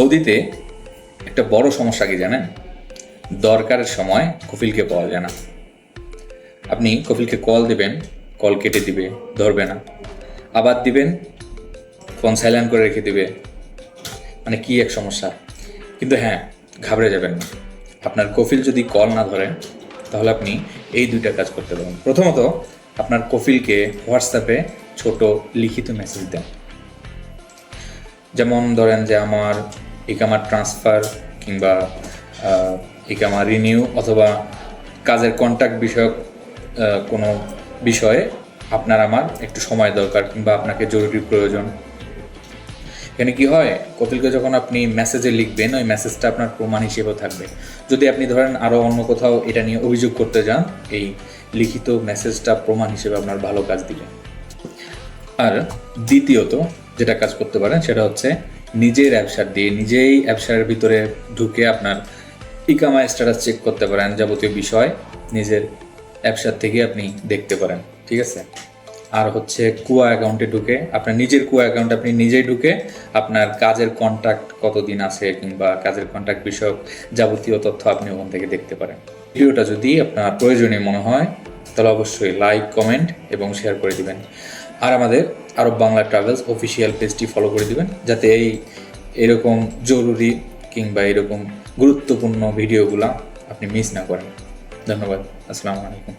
সৌদিতে একটা বড় সমস্যা কি জানেন? দরকারের সময় কফিলকে পাওয়া যায় না। আপনি কফিলকে কল দিবেন, কল কেটে দিবে, ধরবে না। আবার দিবেন, ফোন সাইলেন্ট করে রেখে দিবে। মানে কি এক সমস্যা। কিন্তু হ্যাঁ ঘাবড়ে যাবেন না। আপনার কফিল যদি কল না ধরে, তাহলে আপনি এই দুইটা কাজ করতে পারেন। প্রথমত, আপনার কফিলকে হোয়াটসঅ্যাপে ছোট লিখিত মেসেজ দেন। যেমন ধরেন যে, আমার ইকামার ট্রান্সফার কিংবা ইকামা রিনিউ অথবা কাজের কন্ট্যাক্ট বিষয়ক কোনো বিষয়ে আপনার আমার একটু সময় দরকার কিংবা আপনাকে জরুরি প্রয়োজন। এখানে কি হয়, কপিলকে যখন আপনি মেসেজে লিখবেন, ওই মেসেজটা আপনার প্রমাণ হিসেবেও থাকবে। যদি আপনি ধরেন আরও অন্য কোথাও এটা নিয়ে অভিযোগ করতে যান, এই লিখিত মেসেজটা প্রমাণ হিসেবে আপনার ভালো কাজ দিবে। আর দ্বিতীয়ত যেটা কাজ করতে পারেন, সেটা হচ্ছে নিজের অ্যাপসার দিয়ে নিজেই অ্যাপসারের ভিতরে ঢুকে আপনার ইকামা স্ট্যাটাস চেক করতে পারেন যাবতীয় বিষয় নিজের অ্যাপসার থেকে আপনি দেখতে পারেন, ঠিক আছে? আর হচ্ছে কুয়া অ্যাকাউন্টে ঢুকে, আপনার নিজের কুয়া অ্যাকাউন্টে আপনি নিজেই ঢুকে আপনার কাজের কন্ট্রাক্ট কতদিন আছে কিংবা কাজের কন্ট্রাক্ট বিষয়ক যাবতীয় তথ্য আপনি ওখান থেকে দেখতে পারেন। ভিডিওটা যদি আপনার প্রয়োজনীয় মনে হয়, তাহলে অবশ্যই লাইক কমেন্ট এবং শেয়ার করে দিবেন। আর আমাদের আরব বাংলা ট্রাভেলস অফিসিয়াল পেজটি ফলো করে দিবেন, যাতে এই এরকম জরুরি কিংবা এরকম গুরুত্বপূর্ণ ভিডিওগুলো আপনি মিস না করেন। ধন্যবাদ, আসসালামু আলাইকুম।